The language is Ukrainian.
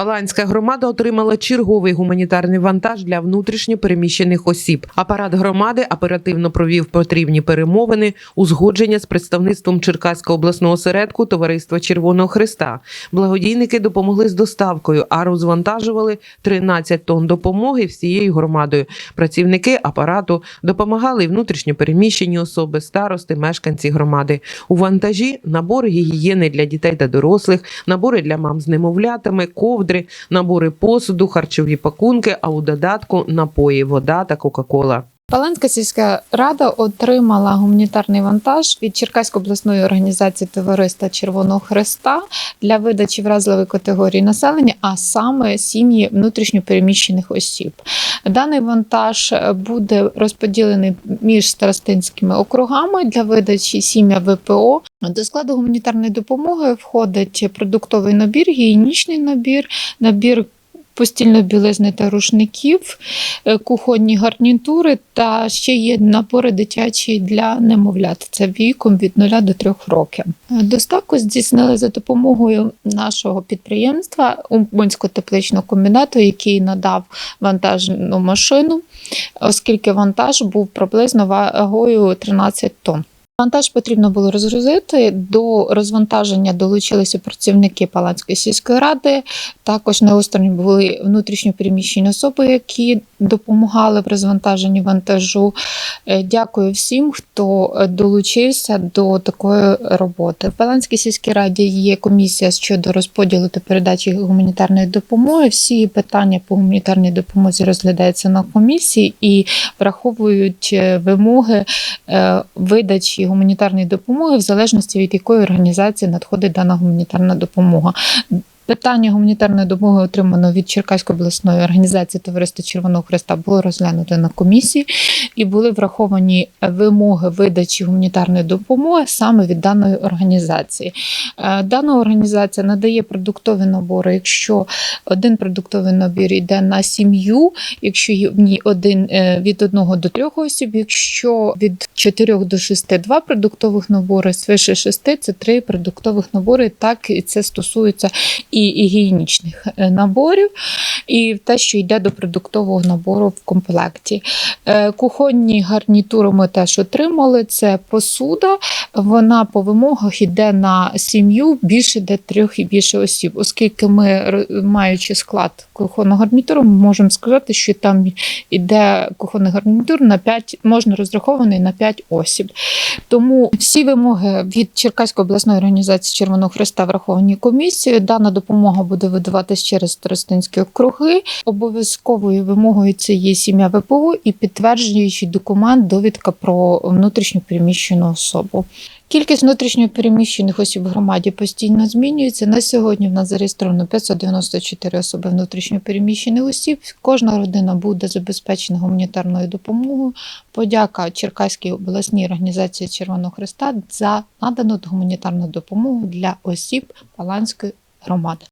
Паланська громада отримала черговий гуманітарний вантаж для внутрішньо переміщених осіб. Апарат громади оперативно провів потрібні перемовини, узгодження з представництвом Черкаського обласного осередку Товариства Червоного Христа. Благодійники допомогли з доставкою, а розвантажували 13 тонн допомоги всією громадою. Працівники апарату допомагали внутрішньо переміщені особи, старости, мешканці громади. У вантажі набори гігієни для дітей та дорослих, набори для мам з немовлятами, ковдри, набори посуду, харчові пакунки, а у додатку напої, вода та Кока-Кола. Паланська сільська рада отримала гуманітарний вантаж від Черкаської обласної організації Товариства Червоного Хреста для видачі вразливої категорії населення, а саме сім'ї внутрішньопереміщених осіб. Даний вантаж буде розподілений між старостинськими округами для видачі сім'я ВПО. До складу гуманітарної допомоги входить продуктовий набір, гігієнічний набір, набір постільної білизни та рушників, е, кухонні гарнітури та ще є набори дитячі для немовлят. Це віком від 0 до 3 років. Е, Доставку здійснили за допомогою нашого підприємства Умбунського тепличного комбінату, який надав вантажну машину, оскільки вантаж був приблизно вагою 13 тонн. Вантаж потрібно було розгрузити. До розвантаження долучилися працівники Паланської сільської ради. Також на острові були внутрішньо переміщені особи, які допомагали в розвантаженні вантажу. Е, Дякую всім, хто е, долучився до такої роботи. В Паланській сільській раді є комісія щодо розподілу та передачі гуманітарної допомоги. Всі питання по гуманітарній допомозі розглядаються на комісії і враховують е, вимоги видачі гуманітарної допомоги в залежності від якої організації надходить дана гуманітарна допомога. Питання гуманітарної допомоги, отримано від Черкаської обласної організації Товариства Червоного Хреста, було розглянуто на комісії і були враховані вимоги видачі гуманітарної допомоги саме від даної організації. Е, Дана організація надає продуктові набори. Якщо один продуктовий набір йде на сім'ю, якщо в ній один е, від одного до трьох осіб, якщо від чотирьох до шести два продуктових набори, свише шести це три продуктових набори. Так і це стосується і гігієнічних е, наборів, і те, що йде до продуктового набору в комплекті. Е, Кухонні гарнітури ми теж отримали. Це посуда. Вона по вимогах йде на сім'ю більше де трьох і більше осіб, оскільки ми, маючи склад кухонного гарнітуру, ми можемо сказати, що там іде кухонний гарнітур на 5, можна розрахований на 5 осіб. Тому всі вимоги від Черкаської обласної організації Червоного Христа враховані комісією. Дана допомога буде видаватись через старостинські округи. Обов'язковою вимогою це є сім'я ВПО і підтверджуючий документ довідка про внутрішньо переміщену особу. Кількість внутрішньо переміщених осіб в громаді постійно змінюється. На сьогодні в нас зареєстровано 594 особи внутрішньо переміщених осіб. Кожна родина буде забезпечена гуманітарною допомогою. Подяка Черкаській обласній організації Червоного Христа за надану гуманітарну допомогу для осіб Паланської громади.